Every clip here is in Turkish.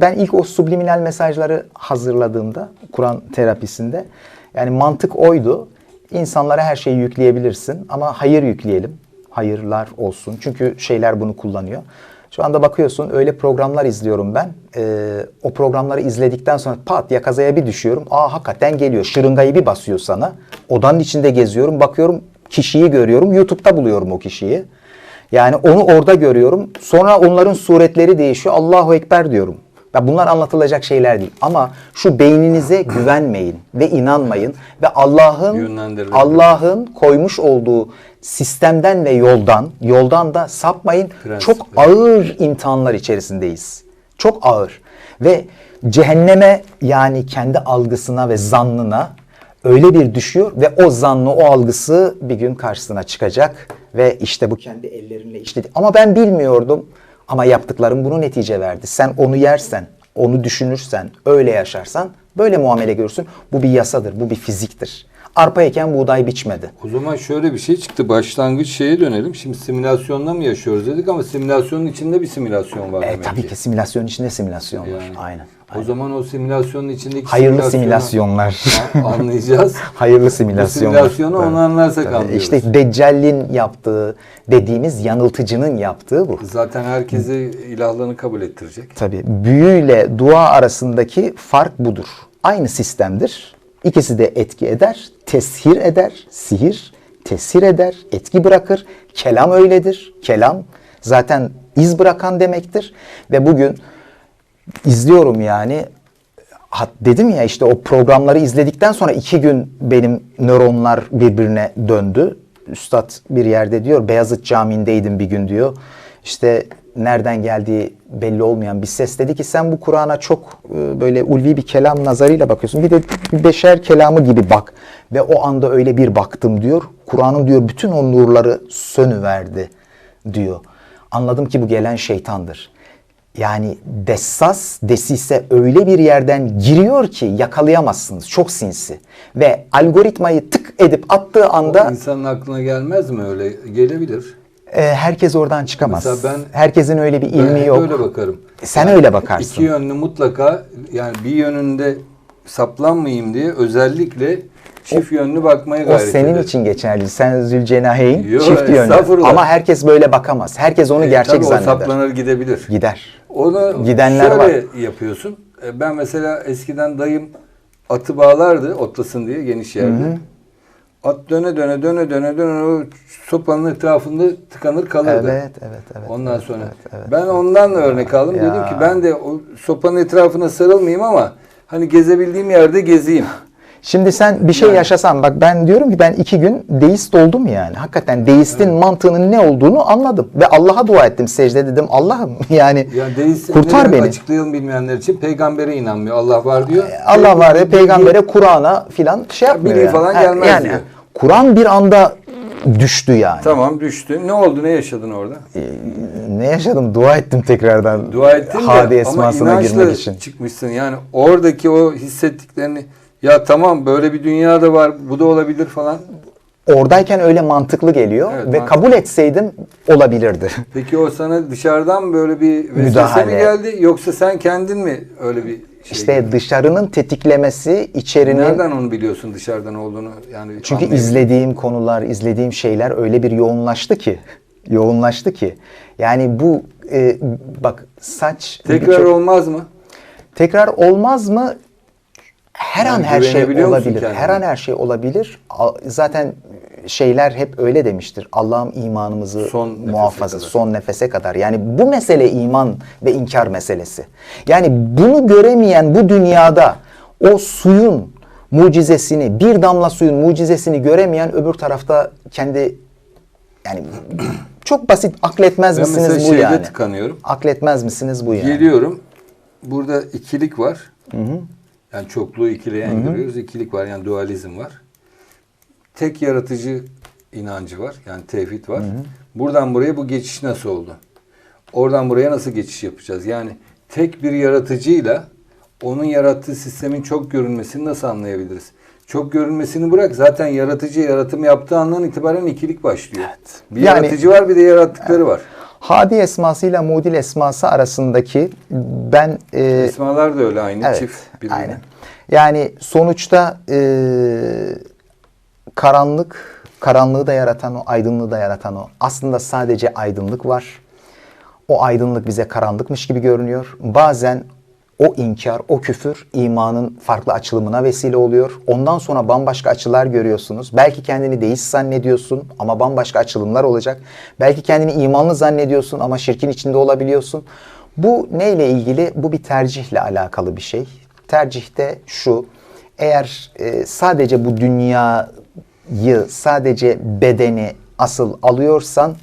ben ilk o subliminal mesajları hazırladığımda Kur'an terapisinde yani mantık oydu. İnsanlara her şeyi yükleyebilirsin ama hayır yükleyelim. Hayırlar olsun. Çünkü şeyler bunu kullanıyor. Şu anda bakıyorsun öyle programlar izliyorum ben. Ee, o programları izledikten sonra pat yakazaya bir düşüyorum. Aa hakikaten geliyor. Şırıngayı bir basıyor sana. Odanın içinde geziyorum. Bakıyorum kişiyi görüyorum. YouTube'da buluyorum o kişiyi. Yani onu orada görüyorum. Sonra onların suretleri değişiyor. Allahu Ekber diyorum. Ya bunlar anlatılacak şeyler değil. Ama şu beyninize güvenmeyin ve inanmayın ve Allah'ın. Allah'ın koymuş olduğu sistemden ve yoldan, yoldan da sapmayın. Prensip, Çok ağır imtihanlar içerisindeyiz. Çok ağır. Ve cehenneme yani kendi algısına ve zannına öyle bir düşüyor ve o zannı, o algısı bir gün karşısına çıkacak ve işte bu kendi ellerinle işledi. Ama ben bilmiyordum ama yaptıklarım bunu netice verdi. Sen onu yersen, onu düşünürsen, öyle yaşarsan böyle muamele görürsün. Bu bir yasadır, bu bir fiziktir. Arpa eken buğday biçmedi. O zaman şöyle bir şey çıktı. Başlangıç şeye dönelim. Şimdi simülasyonda mı yaşıyoruz dedik ama simülasyonun içinde bir simülasyon var E, demek tabii ki. ki simülasyonun içinde simülasyon var. Yani. Aynen. O zaman o simülasyonun içindeki Hayırlı simülasyonlar. anlayacağız. Hayırlı Bu simülasyonlar. simülasyonu onu anlarsak Tabii. anlıyoruz. İşte Deccal'in yaptığı dediğimiz yanıltıcının yaptığı bu. Zaten herkese ilahlığını kabul ettirecek. Tabii büyüyle dua arasındaki fark budur. Aynı sistemdir. İkisi de etki eder, teshir eder, sihir, tesir eder, etki bırakır. Kelam öyledir. Kelam zaten iz bırakan demektir. Ve bugün izliyorum yani hat dedim ya işte o programları izledikten sonra iki gün benim nöronlar birbirine döndü. Üstad bir yerde diyor Beyazıt Camii'ndeydim bir gün diyor. İşte nereden geldiği belli olmayan bir ses dedi ki sen bu Kur'an'a çok e, böyle ulvi bir kelam nazarıyla bakıyorsun. Bir de bir beşer kelamı gibi bak. Ve o anda öyle bir baktım diyor. Kur'an'ın diyor bütün o nurları sönüverdi diyor. Anladım ki bu gelen şeytandır. Yani dessas, desise öyle bir yerden giriyor ki yakalayamazsınız. Çok sinsi. Ve algoritmayı tık edip attığı anda İnsanın aklına gelmez mi öyle? Gelebilir. e, herkes oradan çıkamaz. Mesela ben- Herkesin öyle bir ilmi Ben yok. öyle bakarım. Sen öyle bakarsın. İki yönlü mutlaka yani bir yönünde saplanmayayım diye özellikle çift yönlü bakmaya O gayret senin ederim. için geçerli. Sen Zülcenaheyn Yo, çift yönlü. Ama herkes böyle bakamaz. Herkes onu E, gerçek tabii o zanneder. saplanır gidebilir. Gider. Onu Gidenler şöyle yapıyorsun. E, Ben mesela eskiden dayım atı bağlardı otlasın diye geniş yerde. At döne döne döne döne döne o sopanın etrafında tıkanır kalırdı. Evet, evet, evet. Ondan evet, sonra evet, evet. ben ondan da örnek aldım. Ya. Dedim ki ben de o sopanın etrafına sarılmayayım ama hani gezebildiğim yerde gezeyim. Şimdi sen bir şey Yani. yaşasan bak ben diyorum ki ben iki gün deist oldum yani. Hakikaten deistin mantığının ne olduğunu anladım. Ve Allah'a dua ettim secde dedim Allah'ım yani Yani deist kurtar beni. Açıklayalım bilmeyenler için peygambere inanmıyor. Allah var diyor. Allah var ya peygambere Kur'an'a filan şey yapmıyor. bilgi yani. falan gelmez yani, diyor. Kur'an bir anda düştü yani. Tamam düştü. Ne oldu? Ne yaşadın orada? Ne yaşadım? Dua ettim tekrardan. Dua ettin Hadi de ama esmasına inançla girmek için. çıkmışsın. Yani oradaki o hissettiklerini ya tamam böyle bir dünya da var bu da olabilir falan. Oradayken öyle mantıklı geliyor Evet, ve mantıklı. kabul etseydim olabilirdi. Peki o sana dışarıdan böyle bir vesvese Müdahale. mi geldi yoksa sen kendin mi öyle bir şey işte dışarının tetiklemesi içerinin Nereden onu biliyorsun dışarıdan olduğunu yani Çünkü izlediğim konular, izlediğim şeyler öyle bir yoğunlaştı ki, yoğunlaştı ki. Yani bu e, bak saç tekrar birçok- olmaz mı? tekrar olmaz mı? Her Yani an her şey olabilir. kendine? Her an her şey olabilir. Zaten şeyler hep öyle demiştir. Allah'ım imanımızı Son nefese muhafaza kadar. son nefese kadar. Yani bu mesele iman ve inkar meselesi. Yani bunu göremeyen bu dünyada o suyun mucizesini, bir damla suyun mucizesini göremeyen öbür tarafta kendi yani çok basit akletmez Ben misiniz bu yani? tıkanıyorum. Akletmez misiniz bu yani? Geliyorum. Burada ikilik var. Yani çokluğu ikileyen görüyoruz. İkilik var yani dualizm var. Tek yaratıcı inancı var. Yani tevhid var. Buradan buraya bu geçiş nasıl oldu? Oradan buraya nasıl geçiş yapacağız? Yani tek bir yaratıcıyla onun yarattığı sistemin çok görünmesini nasıl anlayabiliriz? Çok görünmesini bırak zaten yaratıcı yaratım yaptığı andan itibaren ikilik başlıyor. Bir Yani- yaratıcı var bir de yarattıkları var. Hadi esması ile Mudil esması arasındaki ben e, Esmalar da öyle aynı Evet, çift birbirine. aynen. Yani sonuçta e, karanlık, karanlığı da yaratan o, aydınlığı da yaratan o. Aslında sadece aydınlık var. O aydınlık bize karanlıkmış gibi görünüyor. Bazen o inkar, o küfür imanın farklı açılımına vesile oluyor. Ondan sonra bambaşka açılar görüyorsunuz. Belki kendini deist zannediyorsun ama bambaşka açılımlar olacak. Belki kendini imanlı zannediyorsun ama şirkin içinde olabiliyorsun. Bu neyle ilgili? Bu bir tercihle alakalı bir şey. Tercihte şu, eğer e, sadece bu dünyayı, sadece bedeni asıl alıyorsan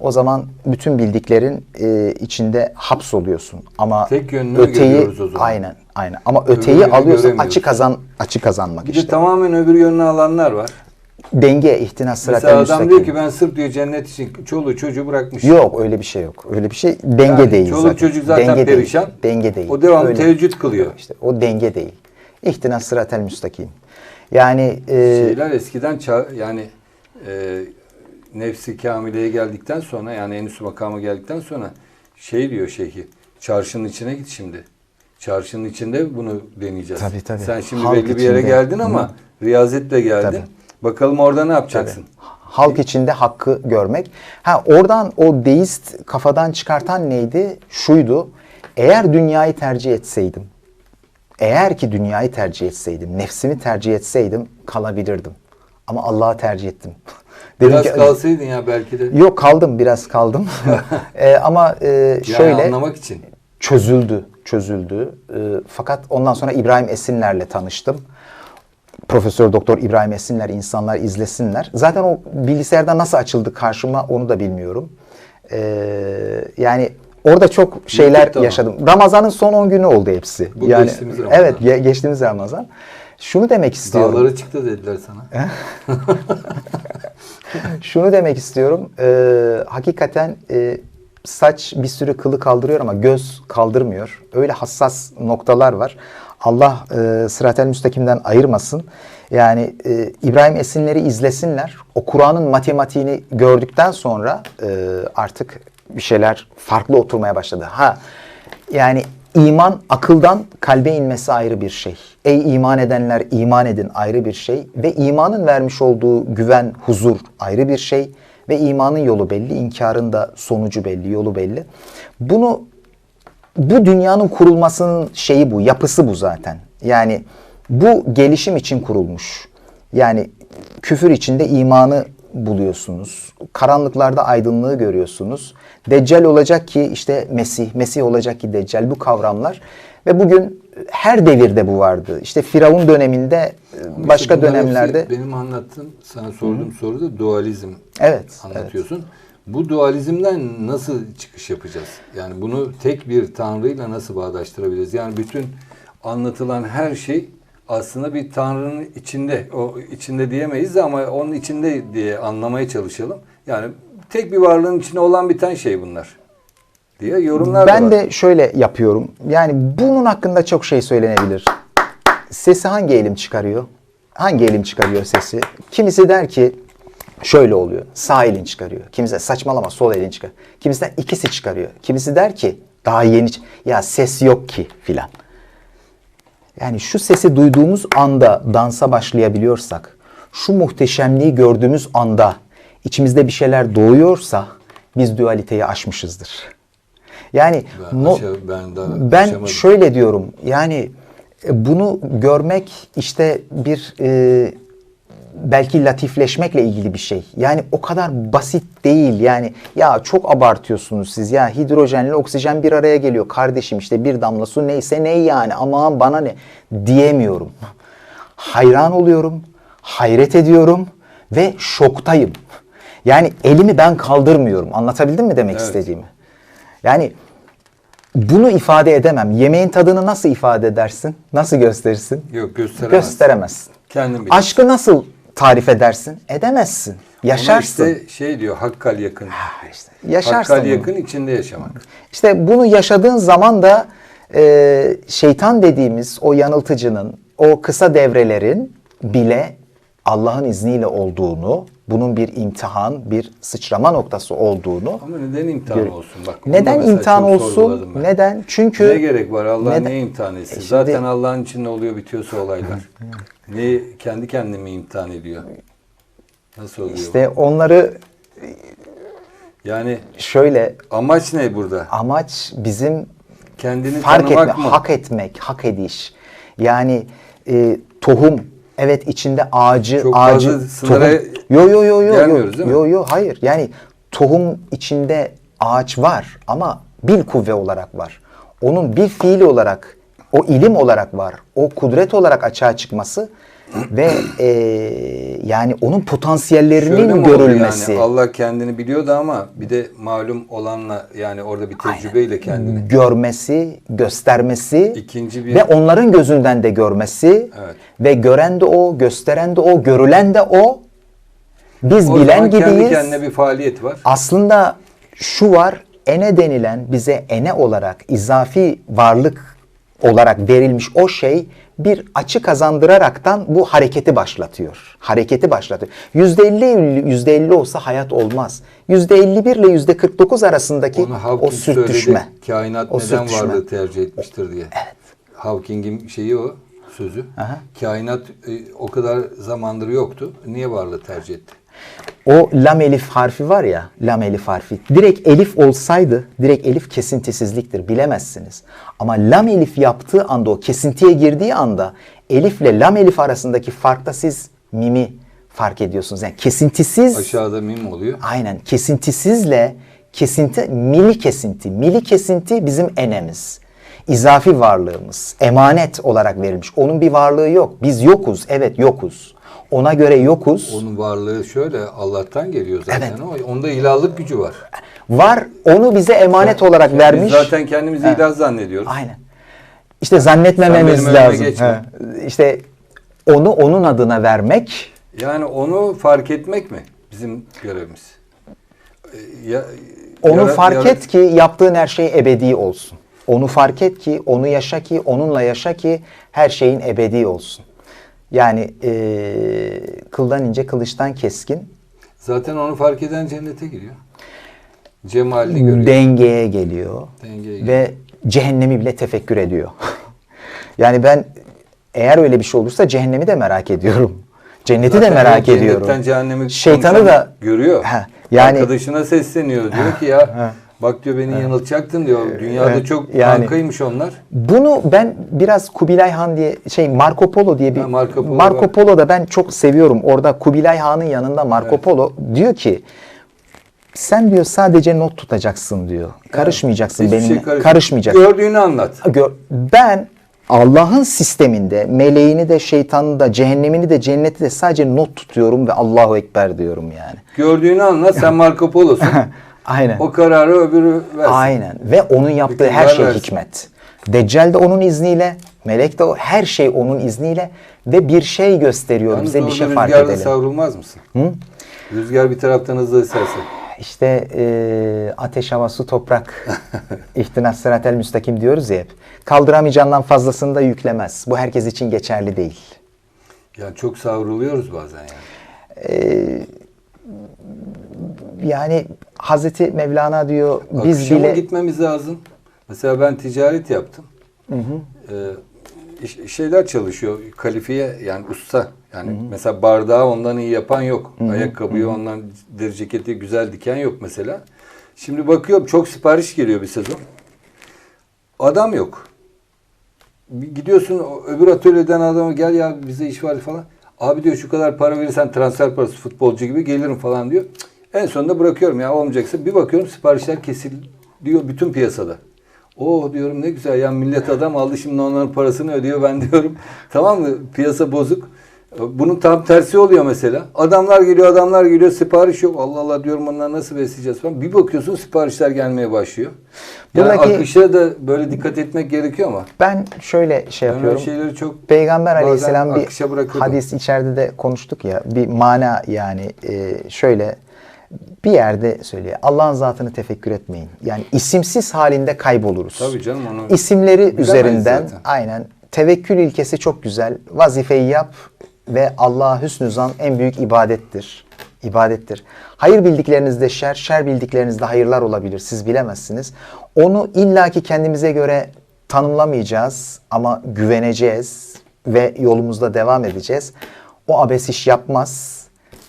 o zaman bütün bildiklerin e, içinde hapsoluyorsun. Ama Tek yönünü öteyi görüyoruz o zaman. aynen aynen. Ama öteyi yönünü alıyorsan açı kazan açı kazanmak Bir işte. de tamamen öbür yönünü alanlar var. Denge ihtinas sıratel Mesela adam diyor müstakim. ki ben sırf diyor cennet için çoluğu çocuğu bırakmış. Yok öyle bir şey yok. Öyle bir şey denge Yani değil çoluk zaten. çocuk zaten denge perişan. Değil. Denge değil. O devamlı Öyle. teheccüd kılıyor. İşte o denge değil. İhtinas sıratel müstakim. Yani e, Şeyler eskiden yani e, nefsi kamileye geldikten sonra yani en üst makama geldikten sonra şey diyor şeyhi çarşının içine git şimdi. Çarşının içinde bunu deneyeceğiz. Tabii, tabii. Sen şimdi Halk belli bir yere içinde. geldin ama riyazetle geldin. Tabii. Bakalım orada ne yapacaksın? halk içinde hakkı görmek. Ha oradan o deist kafadan çıkartan neydi? Şuydu. Eğer dünyayı tercih etseydim, eğer ki dünyayı tercih etseydim, nefsimi tercih etseydim kalabilirdim. Ama Allah'ı tercih ettim. Dedim Biraz ki, kalsaydın ya belki de. Yok kaldım biraz kaldım. Ee, ama e, Yani şöyle anlamak için. çözüldü, çözüldü. Ee, fakat ondan sonra İbrahim Esinler'le tanıştım. Profesör Doktor İbrahim Esinler insanlar izlesinler. Zaten o bilgisayarda nasıl açıldı karşıma onu da bilmiyorum. Ee, yani orada çok şeyler YouTube'da mı? yaşadım. Ramazan'ın son 10 günü oldu hepsi. Bu yani geçtiğimiz Ramazan. Evet, ge- geçtiğimiz Ramazan. Şunu demek istiyorum. Dağlara çıktı dediler sana. Şunu demek istiyorum. Ee, hakikaten e, saç bir sürü kılı kaldırıyor ama göz kaldırmıyor. Öyle hassas noktalar var. Allah e, sıratel müstakimden ayırmasın. Yani e, İbrahim Esinleri izlesinler. O Kur'an'ın matematiğini gördükten sonra e, artık bir şeyler farklı oturmaya başladı. Ha yani iman akıldan kalbe inmesi ayrı bir şey. Ey iman edenler iman edin ayrı bir şey ve imanın vermiş olduğu güven, huzur ayrı bir şey ve imanın yolu belli, inkarın da sonucu belli, yolu belli. Bunu bu dünyanın kurulmasının şeyi bu, yapısı bu zaten. Yani bu gelişim için kurulmuş. Yani küfür içinde imanı buluyorsunuz. Karanlıklarda aydınlığı görüyorsunuz. Deccal olacak ki işte Mesih, Mesih olacak ki Deccal bu kavramlar. Ve bugün her devirde bu vardı. İşte Firavun döneminde, başka Bunlar hepsi dönemlerde benim anlattığım, sana sorduğum soruda dualizm Evet, anlatıyorsun. Bu dualizmden nasıl çıkış yapacağız? Yani bunu tek bir tanrıyla nasıl bağdaştırabiliriz? Yani bütün anlatılan her şey aslında bir tanrının içinde. O içinde diyemeyiz de ama onun içinde diye anlamaya çalışalım. Yani tek bir varlığın içinde olan biten şey bunlar diye yorumlar ben de şöyle yapıyorum. Yani bunun hakkında çok şey söylenebilir. Sesi hangi elim çıkarıyor? Hangi elim çıkarıyor sesi? Kimisi der ki şöyle oluyor. Sağ elin çıkarıyor. Kimisi saçmalama sol elin çıkar. Kimisi de ikisi çıkarıyor. Kimisi der ki daha yeni ya ses yok ki filan. Yani şu sesi duyduğumuz anda dansa başlayabiliyorsak, şu muhteşemliği gördüğümüz anda içimizde bir şeyler doğuyorsa biz dualiteyi aşmışızdır. Yani Ben no- ben daha ben aşamadım. şöyle diyorum. Yani e, bunu görmek işte bir e, belki latifleşmekle ilgili bir şey. Yani o kadar basit değil. Yani ya çok abartıyorsunuz siz. Ya hidrojenle oksijen bir araya geliyor. Kardeşim işte bir damla su neyse ne yani aman bana ne diyemiyorum. Hayran oluyorum. Hayret ediyorum ve şoktayım. Yani elimi ben kaldırmıyorum. Anlatabildim mi demek Evet. istediğimi? Yani bunu ifade edemem. Yemeğin tadını nasıl ifade edersin? Nasıl gösterirsin? Yok gösteremez. Gösteremezsin. Kendin bilirsin. Aşkı nasıl tarif edersin? Edemezsin. Yaşarsın. Ona işte şey diyor hakkal yakın. Ha, işte yaşarsın. Hakkal bunu. yakın içinde yaşamak. İşte bunu yaşadığın zaman da e, şeytan dediğimiz o yanıltıcının, o kısa devrelerin bile Allah'ın izniyle olduğunu, bunun bir imtihan, bir sıçrama noktası olduğunu Ama neden imtihan Gör- olsun? Bak, neden imtihan olsun? Neden? Çünkü Ne gerek var? Allah Neden- niye imtihan etsin? E şimdi- Zaten Allah'ın içinde oluyor bitiyorsa olaylar. ne kendi kendine mi imtihan ediyor? Nasıl oluyor? bu? işte onları Yani şöyle amaç ne burada? amaç bizim Kendini fark etme, mı? hak etmek, hak ediş. Yani e, tohum evet içinde ağacı Çok ağacı fazla sınıra Yo yo yo yo gelmiyoruz yo. değil mi? Yo yo hayır. Yani tohum içinde ağaç var ama bil kuvve olarak var. Onun bir fiili olarak, o ilim olarak var. O kudret olarak açığa çıkması ve e, yani onun Şöyle potansiyellerinin olur görülmesi. Yani Allah kendini biliyordu ama bir de malum olanla yani orada bir tecrübeyle kendini. görmesi, göstermesi İkinci bir- ve onların gözünden de görmesi Evet. ve gören de o, gösteren de o, görülen de o. Biz O bilen zaman kendi gibiyiz. kendine bir faaliyet var. Aslında şu var, ene denilen bize ene olarak izafi varlık olarak verilmiş o şey bir açı kazandıraraktan bu hareketi başlatıyor. Hareketi başlatıyor. Yüzde elli, yüzde elli olsa hayat olmaz. Yüzde elli bir ile yüzde kırk dokuz arasındaki Onu o sürtüşme. söyledi. Kainat O neden sürtüşme. varlığı tercih etmiştir diye. Evet. Hawking'in şeyi o sözü. Aha. Kainat e, o kadar zamandır yoktu. Niye varlığı tercih etti? O lam elif harfi var ya, lam elif harfi. Direkt elif olsaydı, direkt elif kesintisizliktir, bilemezsiniz. Ama lam elif yaptığı anda, o kesintiye girdiği anda elifle lam elif arasındaki farkta siz mimi fark ediyorsunuz. Yani kesintisiz, Aşağıda mim oluyor. aynen kesintisizle kesinti, mili kesinti. Mili kesinti bizim enemiz. İzafi varlığımız, emanet olarak verilmiş. Onun bir varlığı yok. Biz yokuz, evet yokuz. Ona göre yokuz. Onun varlığı şöyle Allah'tan geliyor zaten Evet. ama onda ilahlık gücü var. Var, onu bize emanet olarak Biz vermiş. zaten kendimizi ilah zannediyoruz. Aynen. İşte zannetmememiz lazım. He. İşte onu onun adına vermek Yani onu fark etmek mi bizim görevimiz? Ee, Ya, Onu yara- fark yara- et ki yaptığın her şey ebedi olsun. Onu fark et ki, onu yaşa ki, onunla yaşa ki her şeyin ebedi olsun. Yani eee, kıldan ince, kılıçtan keskin, Zaten onu fark eden cennete giriyor. Cemalini görüyor. dengeye geliyor Dengeye geliyor. ve cehennemi bile tefekkür ediyor. yani ben eğer öyle bir şey olursa cehennemi de merak ediyorum. Cenneti de Zaten merak o cennetten ediyorum. cehennemi Şeytanı da görüyor. He, yani Arkadaşına sesleniyor. Diyor ki ya bak diyor beni yanıltacaktın diyor. Dünyada Evet, çok yani- kankaymış onlar. Bunu ben biraz Kubilay Han diye şey Marco Polo diye bir Ha, Marco Polo Marco var. Polo'da ben çok seviyorum. Orada Kubilay Han'ın yanında Marco Polo diyor ki sen diyor sadece not tutacaksın diyor. Karışmayacaksın Hiçbir benimle. şey karış- karışmayacaksın. Gördüğünü anlat. Ben Allah'ın sisteminde meleğini de şeytanını da cehennemini de cenneti de sadece not tutuyorum ve Allahu Ekber diyorum yani. Gördüğünü anlat. Sen Marco Polo'sun. Aynen. o kararı öbürü versin. Aynen ve onun yaptığı her şey versin. hikmet. Deccal de onun izniyle, melek de o her şey onun izniyle ve bir şey gösteriyor Yalnız bize bir şey fark edelim. savrulmaz mısın? Rüzgar bir taraftan hızlı eserse. İşte e, ateş, hava, su, toprak. İhtinas sıratel müstakim diyoruz ya hep. Kaldıramayacağından fazlasını da yüklemez. Bu herkes için geçerli değil. Yani çok savruluyoruz bazen yani. Yani Hazreti Mevlana diyor biz Akışa mı bile gitmemiz lazım? Mesela ben ticaret yaptım. Ee, iş- şeyler çalışıyor. Kalifiye yani usta. Yani mesela bardağı ondan iyi yapan yok. Ayakkabıyı ondan deri ceketi güzel diken yok mesela. Şimdi bakıyorum çok sipariş geliyor bir sezon. Adam yok. Gidiyorsun öbür atölyeden adama gel ya bize iş var falan. Abi diyor şu kadar para verirsen transfer parası futbolcu gibi gelirim falan diyor. En sonunda bırakıyorum ya olmayacaksa. Bir bakıyorum siparişler kesiliyor bütün piyasada. O diyorum ne güzel ya millet adam aldı şimdi onların parasını ödüyor ben diyorum. Tamam mı piyasa bozuk. Bunun tam tersi oluyor mesela. Adamlar geliyor adamlar geliyor sipariş yok. Allah Allah diyorum onları nasıl besleyeceğiz falan. Bir bakıyorsun siparişler gelmeye başlıyor. Yani Buradaki- akışa da böyle dikkat etmek gerekiyor ama. ben şöyle şey Ben yapıyorum. şeyleri çok Peygamber aleyhisselam bir hadis içeride de konuştuk ya bir mana yani e, şöyle bir yerde söylüyor. Allah'ın zatını tefekkür etmeyin. Yani isimsiz halinde kayboluruz. Tabii canım onu İsimleri üzerinden zaten. aynen tevekkül ilkesi çok güzel. Vazifeyi yap, ve Allah'a hüsnü zan en büyük ibadettir. İbadettir. Hayır bildiklerinizde şer, şer bildiklerinizde hayırlar olabilir. Siz bilemezsiniz. Onu illaki kendimize göre tanımlamayacağız ama güveneceğiz ve yolumuzda devam edeceğiz. O abes iş yapmaz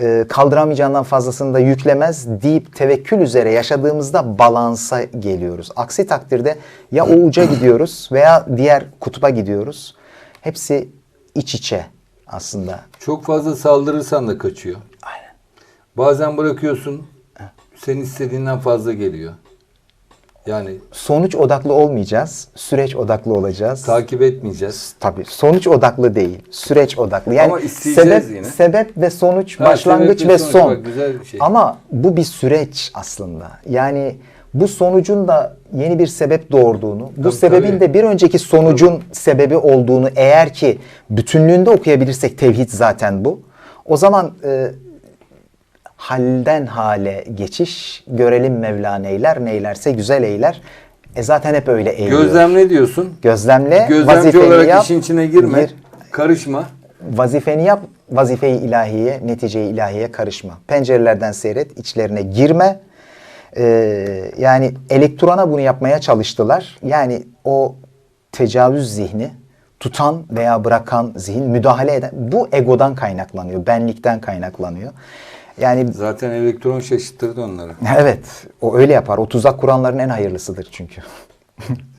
e, kaldıramayacağından fazlasını da yüklemez deyip tevekkül üzere yaşadığımızda balansa geliyoruz. Aksi takdirde ya o uca gidiyoruz veya diğer kutuba gidiyoruz. Hepsi iç içe aslında. Çok fazla saldırırsan da kaçıyor. Aynen. Bazen bırakıyorsun. Senin istediğinden fazla geliyor. Yani Sonuç odaklı olmayacağız, süreç odaklı olacağız. takip etmeyeceğiz. Tabii sonuç odaklı değil, süreç odaklı. Yani Ama sebep, yine. sebep ve sonuç, Ha, başlangıç ve ve sonuç, son. bak, güzel bir şey. Ama bu bir süreç aslında. Yani bu sonucun da yeni bir sebep doğurduğunu, bu Tabii, sebebin tabii. de bir önceki sonucun sebebi olduğunu eğer ki bütünlüğünde okuyabilirsek tevhid zaten bu. O zaman e, halden hale geçiş görelim Mevla neyler, neylerse güzel eyler. E zaten hep öyle eğiliyor. Gözlemle diyorsun. Gözlemle, Gözlemci olarak yap, işin içine girme. gir. Karışma. Vazifeni yap, vazife-i ilahiye, netice-i ilahiye karışma. Pencerelerden seyret, içlerine girme. Ee, yani elektrona bunu yapmaya çalıştılar. Yani o tecavüz zihni tutan veya bırakan zihin müdahale eden bu egodan kaynaklanıyor, benlikten kaynaklanıyor. Yani Zaten elektron şaşırttırdı onları. evet o öyle yapar. O tuzak kuranların en hayırlısıdır çünkü.